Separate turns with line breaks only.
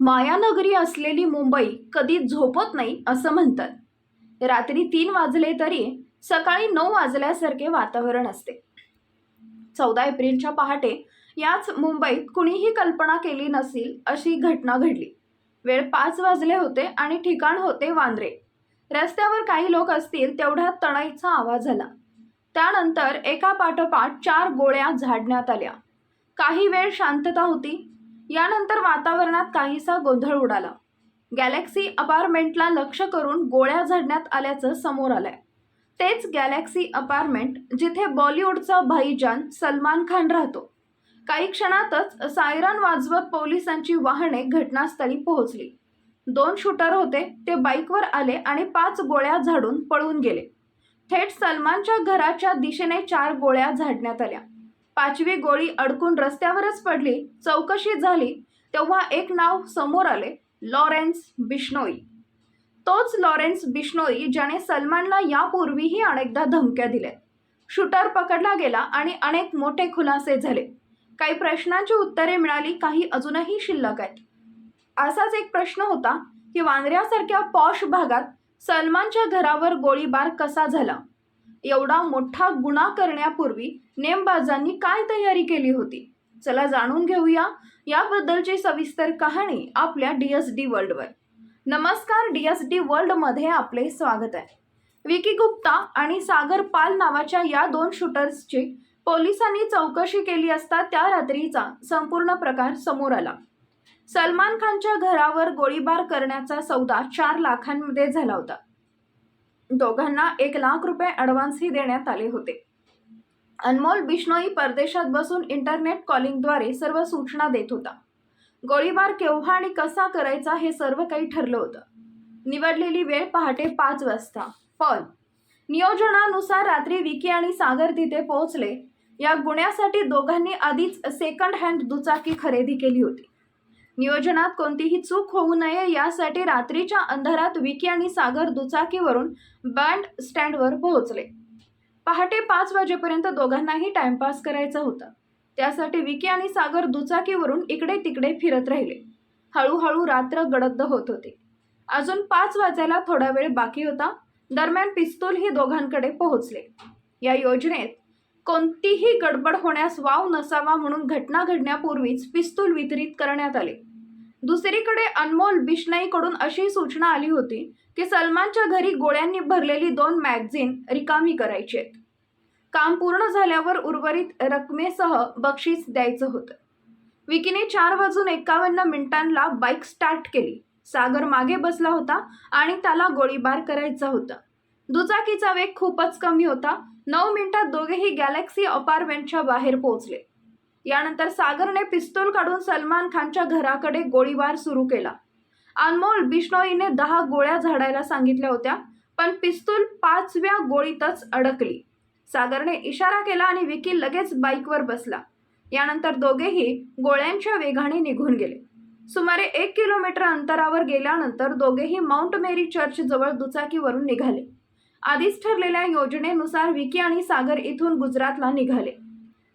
मायानगरी असलेली मुंबई कधी झोपत नाही असं म्हणतात. रात्री तीन वाजले तरी सकाळी नऊ वाजल्यासारखे वातावरण असते. चौदा एप्रिलच्या पहाटे याच मुंबईत कुणीही कल्पना केली नसेल अशी घटना घडली. वेळ पाच वाजले होते आणि ठिकाण होते वांद्रे. रस्त्यावर काही लोक असतील तेवढ्यात तणाईचा आवाज झाला त्यानंतर एका पाठोपाठ चार गोळ्या झाडण्यात आल्या. काही वेळ शांतता होती. यानंतर वातावरणात काहीसा गोंधळ उडाला. गॅलेक्सी अपार्टमेंटला लक्ष करून गोळ्या झाडण्यात आल्याचं समोर आलंय. तेच गॅलेक्सी अपार्टमेंट जिथे बॉलिवूडचा भाईजान सलमान खान राहतो. काही क्षणातच सायरन वाजवत पोलिसांची वाहने घटनास्थळी पोहोचली. दोन शूटर होते ते बाईकवर आले आणि पाच गोळ्या झाडून पळून गेले. थेट सलमानच्या घराच्या दिशेने चार गोळ्या झाडण्यात आल्या. पाचवी गोळी अडकून रस्त्यावरच पडली चौकशी झाली तेव्हा एक नाव समोर आले लॉरेन्स बिश्नोई. तोच लॉरेन्स बिश्नोई ज्याने सलमानला यापूर्वीही अनेकदा धमक्या दिल्या. शूटर पकडला गेला आणि अनेक मोठे खुलासे झाले. काही प्रश्नांची उत्तरे मिळाली काही अजूनही शिल्लक आहेत. असाच एक प्रश्न होता की वांद्र्यासारख्या पॉश भागात सलमानच्या घरावर गोळीबार कसा झाला? एवढा मोठा गुन्हा करण्यापूर्वी नेमबाजांनी काय तयारी केली होती? चला जाणून घेऊया याबद्दलची सविस्तर कहाणी आपल्या डी एस डी वर्ल्डवर. नमस्कार डी एस डी वर्ल्डमध्ये आपले स्वागत आहे. विकी गुप्ता आणि सागर पाल नावाच्या या दोन शूटर्सची पोलिसांनी चौकशी केली असता त्या रात्रीचा संपूर्ण प्रकार समोर आला. सलमान खानच्या घरावर गोळीबार करण्याचा सौदा चार लाखांमध्ये झाला होता. दोघांना एक लाख रुपये ॲडव्हान्सही देण्यात आले होते. अनमोल बिश्नोई परदेशात बसून इंटरनेट कॉलिंगद्वारे सर्व सूचना देत होता. गोळीबार केव्हा आणि कसा करायचा हे सर्व काही ठरलं होतं. निवडलेली वेळ पहाटे पाच वाजता. पण नियोजनानुसार रात्री विकी आणि सागर तिथे पोहोचले. या गुन्ह्यासाठी दोघांनी आधीच सेकंड हँड दुचाकी खरेदी केली होती. नियोजनात कोणतीही चूक होऊ नये यासाठी रात्रीच्या अंधारात विकी आणि सागर दुचाकीवरून बँड स्टँडवर पोहोचले. पहाटे पाच वाजेपर्यंत दोघांनाही टाइमपास करायचा होता. त्यासाठी विकी आणि सागर दुचाकीवरून इकडे तिकडे फिरत राहिले. हळूहळू रात्र गडद्द होत होते. अजून पाच वाजायला थोडा वेळ बाकी होता. दरम्यान पिस्तूल ही दोघांकडे पोहोचले. या योजनेत कोणतीही गडबड होण्यास वाव नसावा म्हणून घटना घडण्यापूर्वीच पिस्तूल वितरित करण्यात आले. दुसरीकडे अनमोल बिश्नाईकडून अशी सूचना आली होती की सलमानच्या घरी गोळ्यांनी भरलेली दोन मॅगझिन रिकामी करायची आहेत काम पूर्ण झाल्यावर उर्वरित रकमेसह बक्षीस द्यायचं होतं. विकीने चार वाजून एकावन्न मिनिटांना बाईक स्टार्ट केली. सागर मागे बसला होता आणि त्याला गोळीबार करायचा होता. दुचाकीचा वेग खूपच कमी होता. नऊ मिनिटात दोघेही गॅलेक्सी अपार्टमेंटच्या बाहेर पोहोचले. यानंतर सागरने पिस्तूल काढून सलमान खानच्या घराकडे गोळीबार सुरू केला. अनमोल बिश्नोईने दहा गोळ्या झाडायला सांगितल्या होत्या पण पिस्तूल पाचव्या गोळीतच अडकली. सागरने इशारा केला आणि विकी लगेच बाईकवर बसला. यानंतर दोघेही गोळ्यांच्या वेगाने निघून गेले. सुमारे एक किलोमीटर अंतरावर गेल्यानंतर दोघेही माउंट मेरी चर्च जवळ दुचाकीवरून निघाले. आधीच ठरलेल्या योजनेनुसार विकी आणि सागर इथून गुजरातला निघाले.